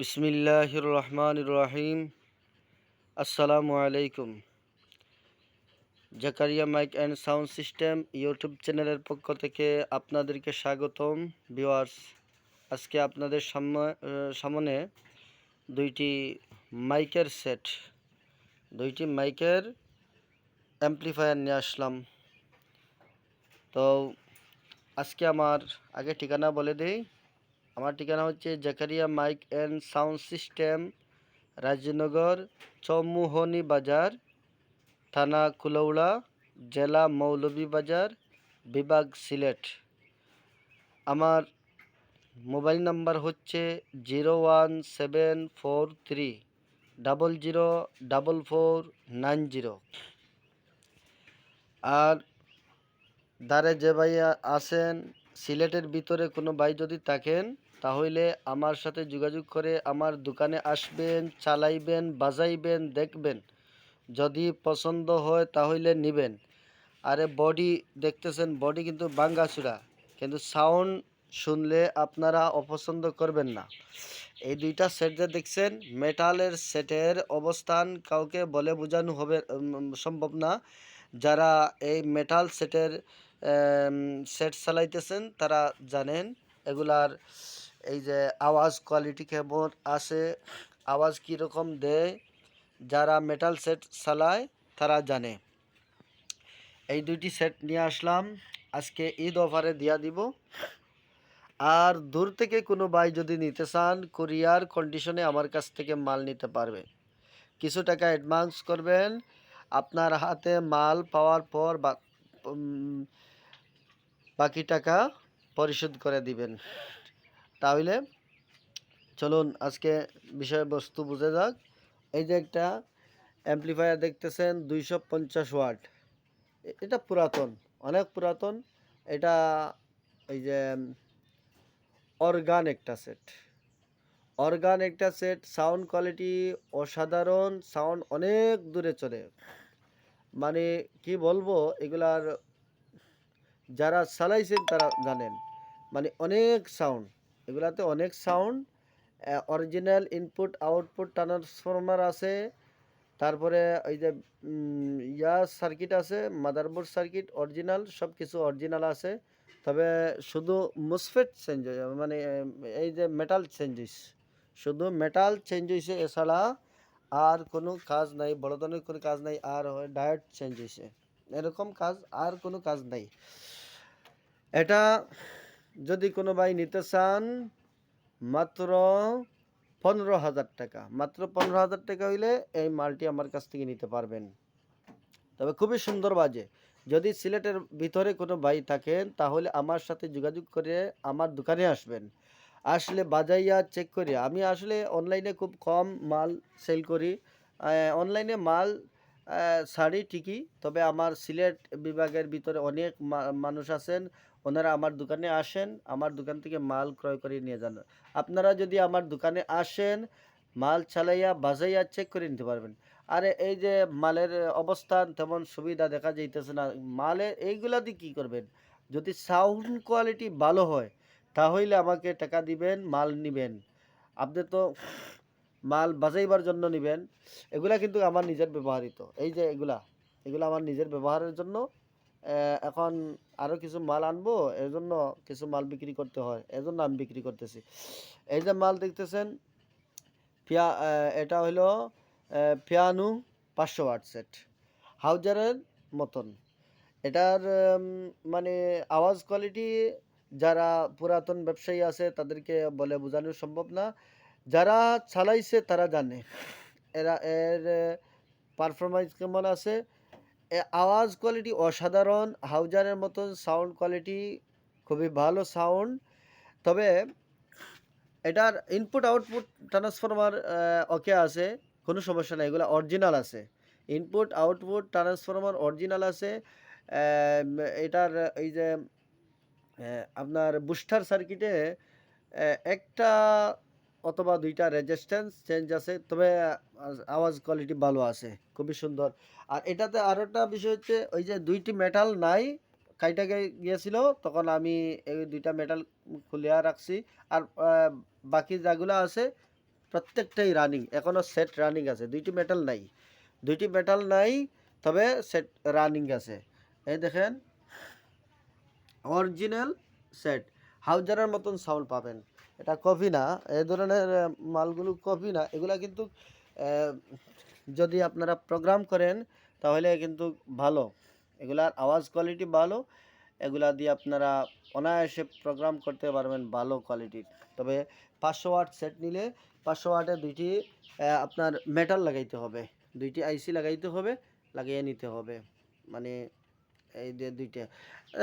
বিসমিল্লাহির রহমানির রহিম আসসালামু আলাইকুম Zakaria mic and sound system YouTube চ্যানেলের পক্ষ থেকে আপনাদেরকে স্বাগতম। ভিউয়ার্স, আজকে আপনাদের সামনে দুইটি মাইকের সেট, দুইটি মাইকের অ্যাম্পলিফায়ার নিয়ে আসলাম। তো আজকে আমার আগে ঠিকানা বলে দেই। আমার ঠিকানা হচ্ছে Zakaria mic and sound system, Rajnagar, Chowmuhani বাজার, থানা কুলৌড়া জেলা মৌলভীবাজার বিভাগ সিলেট। আমার মোবাইল নাম্বার হচ্ছে zero one seven four three double zero double four nine zero. আর দ্বারে যে ভাই আছেন সিলেটের ভিতরে কোনো ভাই যদি থাকেন, তাহলে আমার সাথে যোগাযোগ করে আমার দোকানে আসবেন, চালাইবেন, বাজাইবেন, দেখবেন। যদি পছন্দ হয় তাহলে নেবেন। আরে বডি দেখতেছেন বডি কিন্তু বাঙ্গাচুরা কিন্তু সাউন্ড শুনলে আপনারা অপছন্দ করবেন না। এই দুইটা সেট যে দেখছেন মেটালের সেটের অবস্থান কাউকে বলে বোঝানো হবে সম্ভব না। যারা এই মেটাল সেটের সেট চালাইতেছেন, তারা জানেন এগুলার এই যে আওয়াজ কোয়ালিটি কেমন আসে আওয়াজ কীরকম দেয়, যারা মেটাল সেট চালায় তারা জানে। এই দুইটি সেট নিয়ে আসলাম, আজকে ঈদ অফারে দিয়া দিব। আর দূর থেকে কোনো ভাই যদি নিতে চান কোরিয়ার কন্ডিশনে আমার কাছ থেকে মাল নিতে পারবে। কিছু টাকা অ্যাডভান্স করবেন, আপনার হাতে মাল পাওয়ার পর বা বাকি টাকা পরিশোধ করে দিবেন। তাহলে চলুন আজকে বিষয়বস্তু বুঝে যাক। এই যে একটা অ্যাম্পলিফায়ার দেখতেছেন, দুইশো পঞ্চাশ ওয়াট। এটা পুরাতন, অনেক পুরাতন। এটা এই যে অর্গান একটা সেট অর্গান একটা সেট সাউন্ড কোয়ালিটি অসাধারণ সাউন্ড অনেক দূরে চলে। মানে কি বলব, এগুলার যারা চালাইছেন তারা জানেন। মানে অনেক সাউন্ড এগুলাতে অনেক sound original input output transformer আছে, তারপরে ওই যে ইয়া সার্কিট আছে মাদারবোর্ড সার্কিট অরিজিনাল সব কিছু অরিজিনাল আছে, তবে শুধু মুসফেট চেঞ্জ মানে এই যে মেটাল চেঞ্জ হয়েছে শুধু মেটাল চেঞ্জ হয়েছে এছাড়া আর কোনো কাজ নাই বড় ধরনের কোনো কাজ নাই, আর ডায়েট চেঞ্জ হয়েছে এরকম কাজ আর কোনো কাজ নাই। এটা যদি কোনো ভাই নিতে চান, মাত্র পনেরো হাজার টাকা। মাত্র পনেরো হাজার টাকা হইলে এই মালটি আমার কাছ থেকে নিতে পারবেন। তবে খুবই সুন্দর বাজে। যদি সিলেটের ভিতরে কোনো ভাই থাকেন, তাহলে আমার সাথে যোগাযোগ করে আমার দোকানে আসবেন। আসলে বাজাইয়া চেক করি আমি আসলে অনলাইনে খুব কম মাল সেল করি। অনলাইনে মাল ছাড়ি ঠিকই, তবে আমার সিলেট বিভাগের ভিতরে অনেক মানুষ আছেন, ওনারা আমার দোকানে আসেন, আমার দোকান থেকে মাল ক্রয় করে নিয়ে যান। আপনারা যদি আমার দোকানে আসেন, মাল চালাইয়া বাজাইয়া চেক করে নিতে পারবেন। আরে এই যে মালের অবস্থান, তেমন সুবিধা দেখা যাইতেছে না। মালের এইগুলা দিয়ে কী করবেন? যদি সাউন্ড কোয়ালিটি ভালো হয়, তাহলে আমাকে টাকা দিবেন, মাল নিবেন। আপনি তো মাল বাজাইবার জন্য নিবেন, এগুলা কিন্তু আমার নিজের ব্যবহৃত এই যে এগুলা এগুলা আমার নিজের ব্যবহারের জন্য এখন আরও কিছু মাল আনব, এর জন্য কিছু মাল বিক্রি করতে হয় এজন্য আমি বিক্রি করতেছি। এই যে মাল দেখতেছেন পিয়া এটা হলো পিয়ানু পাঁচশো ওয়াট সেট, হাউজারের মতন। এটার মানে আওয়াজ কোয়ালিটি যারা পুরাতন ব্যবসায়ী আছে তাদেরকে বলে বোঝানো সম্ভব না। যারা চালাইছে তারা জানে। এরা, এর পারফরমেন্স কেমন আছে? আওয়াজ কোয়ালিটি অসাধারণ, হাউজারের মতন সাউন্ড কোয়ালিটি খুবই ভালো সাউন্ড তবে এটার ইনপুট আউটপুট ট্রান্সফরমার ওকে আছে, কোনো সমস্যা নেই, এগুলো অরিজিনাল আছে। ইনপুট আউটপুট ট্রান্সফরমার অরিজিনাল আছে এটার, এই যে আপনার বুস্টার সার্কিটে একটা অথবা দুইটা রেজিস্ট্যান্স চেঞ্জ আছে, তবে আওয়াজ কোয়ালিটি ভালো আছে, খুবই সুন্দর। আর এটাতে আরও একটা বিষয় হচ্ছে, ওই যে দুইটি মেটাল নাই, কাইটা গিয়েছিল, তখন আমি এই দুইটা মেটাল খুলিয়া রাখছি। আর বাকি যেগুলো আছে, প্রত্যেকটাই রানিং এখনও সেট রানিং আছে, দুইটি মেটাল নাই। দুইটি মেটাল নাই, তবে সেট রানিং আছে। এই দেখেন অরিজিনাল সেট হাউজারের মতন সাউন্ড পাবেন। এটা কপি না, এই ধরনের মালগুলো কপি না, এগুলা কিন্তু যদি আপনারা প্রোগ্রাম করেন, তাহলে কিন্তু ভালো। এগুলার আওয়াজ কোয়ালিটি ভালো, এগুলা দিয়ে আপনারা অনায়াসে প্রোগ্রাম করতে পারবেন ভালো কোয়ালিটির তবে পাঁচশো ওয়াট সেট নিলে পাঁচশো ওয়াটে দুইটি আপনার মেটাল লাগাইতে হবে। দুইটি আইসি লাগাইতে হবে, লাগিয়ে নিতে হবে। মানে এই যে দুইটা।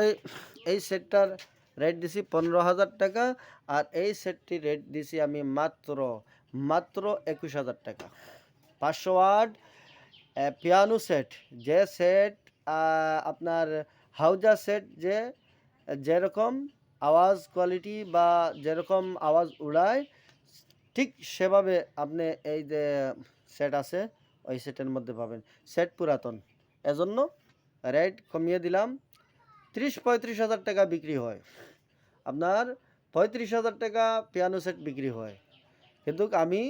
এই এই সেটটার রেট দিছি পনেরো হাজার টাকা আর এই সেটটি রেট দিছি আমি মাত্র মাত্র একুশ হাজার টাকা। পাঁচশো ওয়াট পিয়ানো সেট, যে সেট আপনার হাউজা সেট যে, যেরকম আওয়াজ কোয়ালিটি বা যেরকম আওয়াজ উড়ায়, ঠিক সেভাবে আপনি এই যে সেট আছে, ওই সেটের মধ্যে পাবেন। সেট পুরাতন। এজন্য রেট কমিয়ে দিলাম। ত্রিশ পঁয়ত্রিশ হাজার টাকা বিক্রি হয়। আপনার পঁয়ত্রিশ হাজার টাকা পিয়ানো সেট বিক্রি হয়। কিন্তু আমি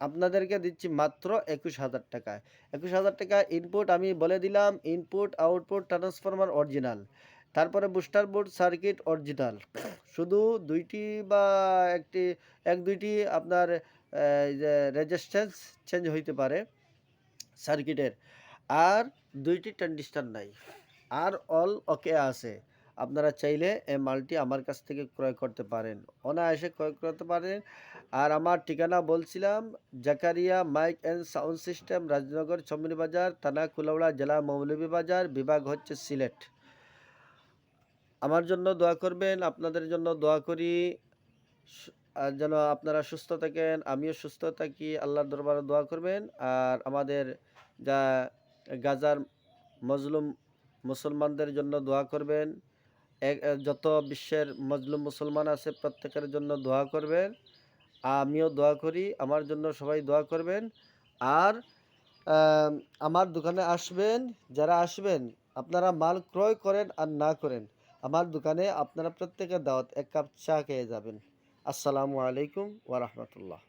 আপনাদেরকে দিচ্ছি মাত্র একুশ হাজার টাকায় একুশ হাজার টাকা ইনপুট আমি বলে দিলাম ইনপুট আউটপুট ট্রান্সফরমার অরিজিনাল তারপরে বুস্টার বোর্ড সার্কিট অরিজিনাল শুধু দুইটি বা একটি, এক দুইটি আপনার রেজিস্ট্যান্স চেঞ্জ হইতে পারে সার্কিটের আর দুইটি ট্রানজিস্টার নাই। আর অল ওকে আছে। আপনারা চাইলে এই মালটি আমার কাছ থেকে ক্রয় করতে পারেন। অনায়াসে ক্রয় করতে পারেন। আর আমার ঠিকানা বলছিলাম, Zakaria mic and sound system, Rajnagar Chowmuhani বাজার থানা কুলাউড়া, জেলা বাজার, বিভাগ হচ্ছে সিলেট। আমার জন্য দোয়া করবেন, আপনাদের জন্য দোয়া করি। যেন আপনারা সুস্থ থাকেন, আমিও সুস্থ থাকি, আল্লাহর দরবারে দোয়া করবেন। আর আমাদের যা গাজার মজলুম মুসলমানদের জন্য দোয়া করবেন। যত বিশ্বের মজলুম মুসলমান আছে প্রত্যেকের জন্য দোয়া করবেন। আমিও দোয়া করি, আমার জন্য সবাই দোয়া করবেন। আর আমার দোকানে আসবেন, যারা আসবেন, আপনারা মাল ক্রয় করেন আর না করেন, আমার দোকানে আপনারা প্রত্যেকের দাওয়াত এক কাপ চা খেয়ে যাবেন। আসসালামু আলাইকুম ওয়া রাহমাতুল্লাহ।